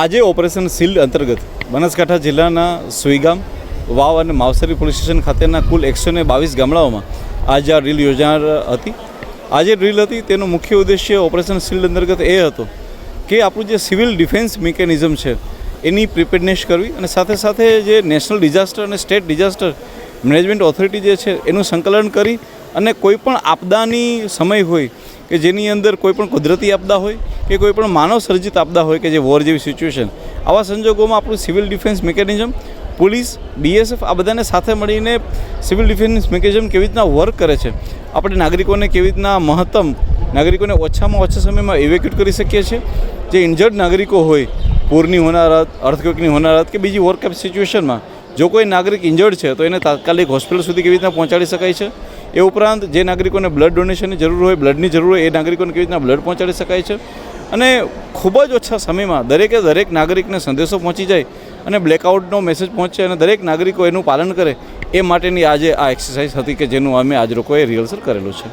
આજે operation shield અંતર્ગત બનાસકાંઠા જિલ્લાના સુઈગામ, વાવ અને માવસરી પોલીસ સ્ટેશન ખાતેના કુલ એકસો ને બાવીસ ગામડાઓમાં આજે આ ડ્રીલ યોજાનાર હતી. આજે ડ્રીલ હતી, તેનો મુખ્ય ઉદ્દેશ્ય ઓપરેશન શિલ્ડ અંતર્ગત એ હતો કે આપણું જે સિવિલ ડિફેન્સ મિકેનિઝમ છે, એની પ્રિપેરનેસ કરવી અને સાથે સાથે જે નેશનલ ડિઝાસ્ટર અને સ્ટેટ ડિઝાસ્ટર મેનેજમેન્ટ ઓથોરિટી જે છે, એનું સંકલન કરી અને કોઈ પણ આપદાની સમય હોય કે જેની અંદર કોઈપણ કુદરતી આપદા હોય કે કોઈ પણ માનવ સર્જિત આપદા હોય કે જે વોર જેવી સિચ્યુએશન આવા સંજોગોમાં આપણું civil defence mechanism police BSF આ બધાને સાથે મળીને સિવિલ ડિફેન્સ મિકેનિઝમ કેવી રીતના વર્ક કરે છે? આપણે નાગરિકોને કેવી રીતના મહત્તમ, નાગરિકોને ઓછામાં ઓછા સમયમાં ઇવેક્યુટ કરી શકીએ છીએ? જે ઇન્જર્ડ નાગરિકો હોય પૂરની હોનારત અર્થક્વેકની હોનારત કે બીજી વર્ક સિચ્યુએશનમાં જો કોઈ નાગરિક ઇન્જર્ડ છે, તો એને તાત્કાલિક હોસ્પિટલ સુધી કેવી રીતના પહોંચાડી શકાય છે? એ ઉપરાંત જે નાગરિકોને બ્લડ ડોનેશનની જરૂર હોય બ્લડની જરૂર હોય, એ નાગરિકોને કેવી રીતના બ્લડ પહોંચાડી શકાય છે? અને ખૂબ જ ઓછા સમયમાં દરેકે દરેક નાગરિકને સંદેશો પહોંચી જાય અને બ્લેકઆઉટનો મેસેજ પહોંચે અને દરેક નાગરિકો એનું પાલન કરે એ માટેની આજે આ એક્સરસાઇઝ હતી કે જેનું અમે આજ લોકોએ રિહર્સલ કરેલું છે.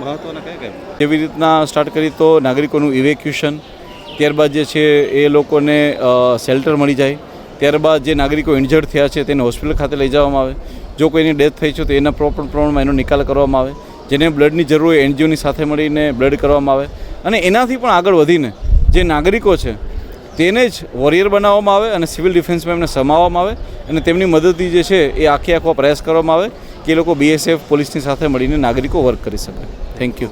મહત્વના કયા કયા? એવી રીતના સ્ટાર્ટ કરી તો નાગરિકોનું ઇવેક્યુશન ત્યારબાદ જે છે એ લોકોને શેલ્ટર મળી જાય ત્યારબાદ જે નાગરિકો ઇન્જર્ડ થયા છે તેને હોસ્પિટલ ખાતે લઈ જવામાં આવે જો કોઈની ડેથ થઈ છે તો એના પ્રોપર પ્રમાણમાં એનો નિકાલ કરવામાં આવે જેને બ્લડની જરૂર હોય એનજીઓની સાથે મળીને બ્લડ કરવામાં આવે અને એનાથી પણ આગળ વધીને જે નાગરિકો છે, તેને જ વોરિયર બનાવવામાં આવે અને સિવિલ ડિફેન્સમાં એમને સમાવવામાં આવે અને તેમની મદદથી જે છે એ આખે આખો પ્રયાસ કરવામાં આવે કે એ લોકો બીએસએફ પોલીસની સાથે મળીને નાગરિકો વર્ક કરી શકે. Thank you